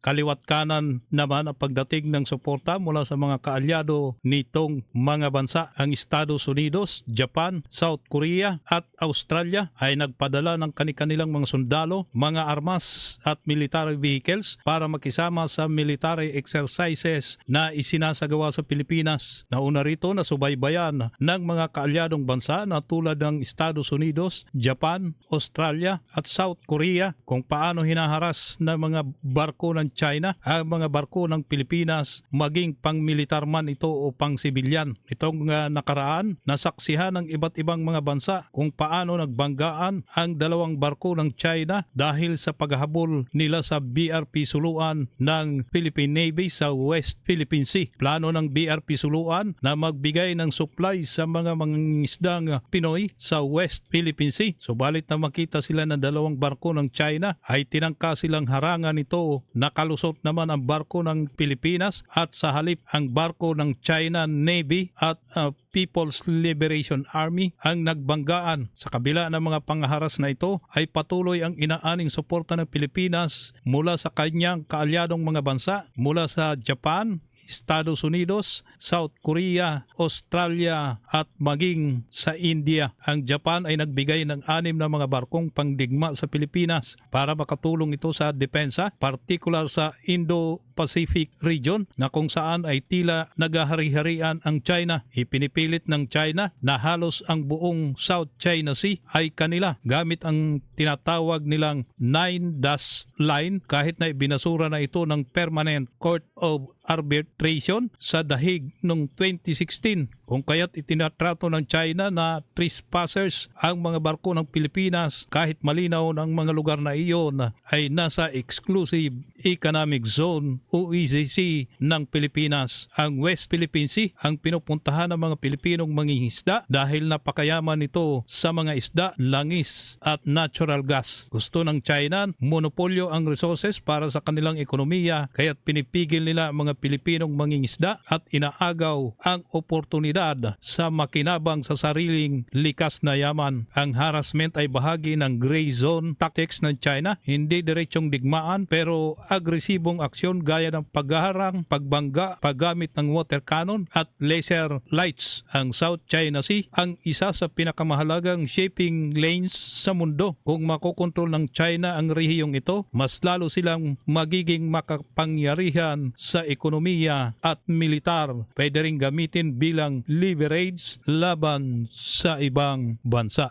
kaliwat kanan naman ang pagdating ng suporta mula sa mga kaalyado nitong mga bansa. Ang Estados Unidos, Japan, South Korea at Australia ay nagpadala ng kanilang mga sundalo, mga armas at military vehicles para makisama sa military exercises na isinasagawa sa Pilipinas. Nauna rito na subaybayan ng mga kaalyadong bansa na tulad ng Estados Unidos, Japan, Australia at South Korea kung paano hinaharas ng mga barko ng China ang mga barko ng Pilipinas maging pang militar man ito o pang. Itong uh, nakaraan, nasaksihan ng iba't ibang mga bansa kung paano nagbanggaan ang dalawang barko ng China dahil sa paghahabol nila sa BRP Suluan ng Philippine Navy sa West Philippine Sea. Plano ng BRP Suluan na magbigay ng supply sa mga mangingisdang Pinoy sa West Philippine Sea. Subalit na makita sila ng dalawang barko ng China ay tinangka silang harangan ito. Nakalusot naman ang barko ng Pilipinas at sa halip ang barko ng China Navy at uh, People's Liberation Army ang nagbanggaan. Sa kabila ng mga pangaharas na ito ay patuloy ang inaaning suporta ng Pilipinas mula sa kanyang kaalyadong mga bansa mula sa Japan, Estados Unidos, South Korea, Australia at maging sa India. Ang Japan ay nagbigay ng anim na mga barkong pangdigma sa Pilipinas para makatulong ito sa depensa, particular sa Indo-Pacific region na kung saan ay tila nagahari-harian ang China. Ipinipilit ng China na halos ang buong South China Sea ay kanila gamit ang tinatawag nilang Nine Dash Line kahit na ibinasura na ito ng Permanent Court of Arbitration sa dahig noong 2016 kung kaya't itinatrato ng China na trespassers ang mga barko ng Pilipinas kahit malinaw ng mga lugar na iyon ay nasa exclusive economic zone o EEZ ng Pilipinas. Ang West Philippine Sea ang pinupuntahan ng mga Pilipinong mangingisda dahil napakayaman nito sa mga isda, langis at natural gas. Gusto ng China monopolyo ang resources para sa kanilang ekonomiya kaya't pinipigil nila ang mga Pilipinong mangingisda at inaagaw ang oportunidad sa makinabang sa sariling likas na yaman. Ang harassment ay bahagi ng gray zone tactics ng China, hindi diretsong digmaan pero agresibong aksyon gaya ng pagharang, pagbangga, paggamit ng water cannon at laser lights. Ang South China Sea ang isa sa pinakamahalagang shipping lanes sa mundo. Kung makokontrol ng China ang rehiyong ito, mas lalo silang magiging makapangyarihan sa ekonomiya at militar. Pwede rin gamitin bilang leverage laban sa ibang bansa.